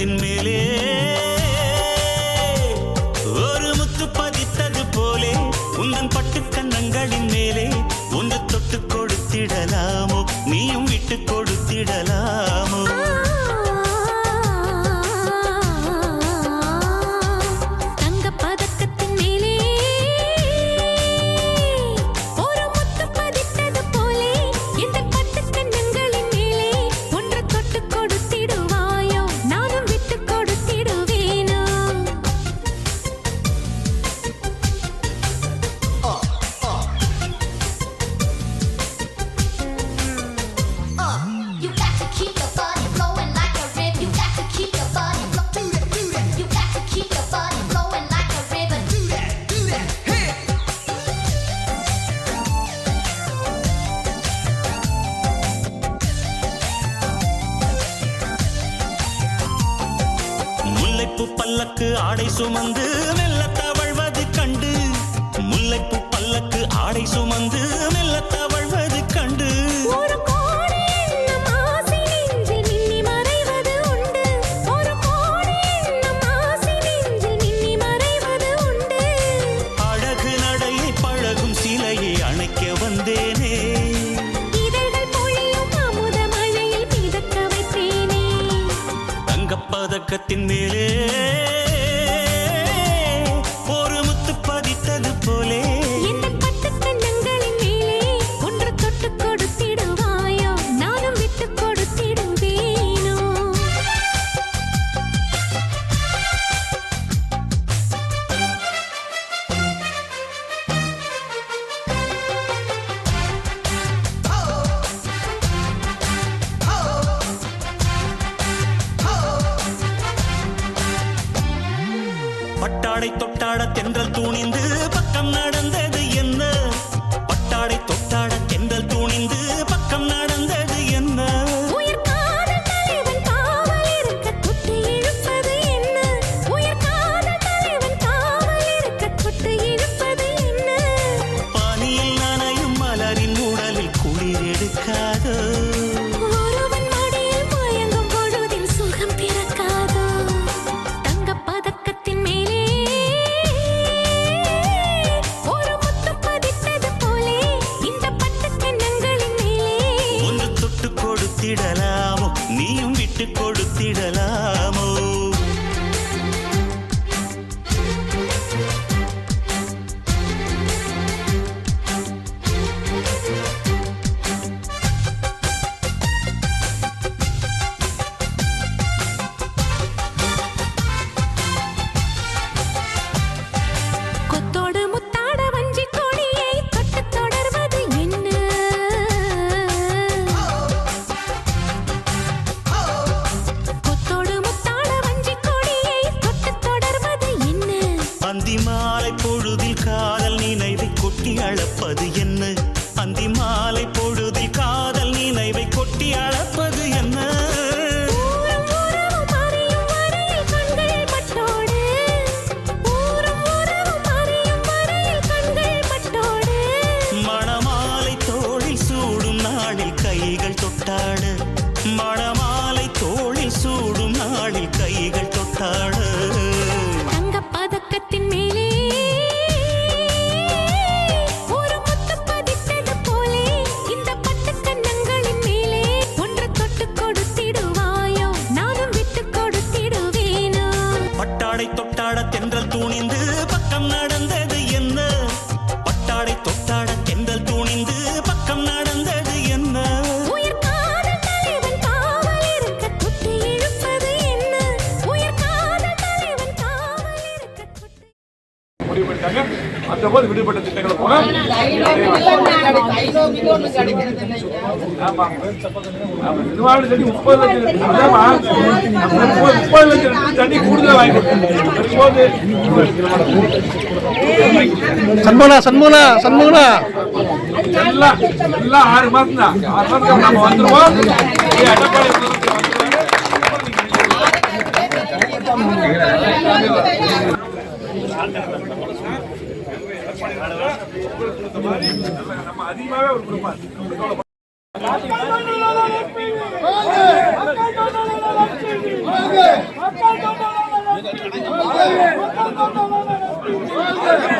உலகத்தின் மேலே முல்லைப்பு பல்லக்கு ஆடை சுமந்து மெல்ல தவழ்வது கண்டு முல்லைப்பு பல்லக்கு ஆடை சுமந்து தங்கப்பதக்கத்தின் மேலே பட்டாடை தொட்டாட தென்றல் தூணிந்து பக்கம் நடந்தது என்ன? பட்டாடை தொட்டாட தென்றல் தூணிந்து பக்கம் நட கொடுத்திடலாம். முடிவு பண்ணிட்டாங்க அந்த போது விடுபட்ட திட்டங்களை கூட நிர்வாகம் தண்ணி முப்பது லட்சம் முப்பது லட்சம் தண்ணி கூடுதலாக வாங்கி கொடுத்தோம் சண்முகனா சண்முகனா சண்முகனா. எல்லாம் எல்லாம் ஆறு மாதம் தான் ஆறு மாதம் நம்ம வந்துடுவோம் எடப்பாடி நம்ம அதிகமாகவே ஒரு குடும்பம் மக்கள்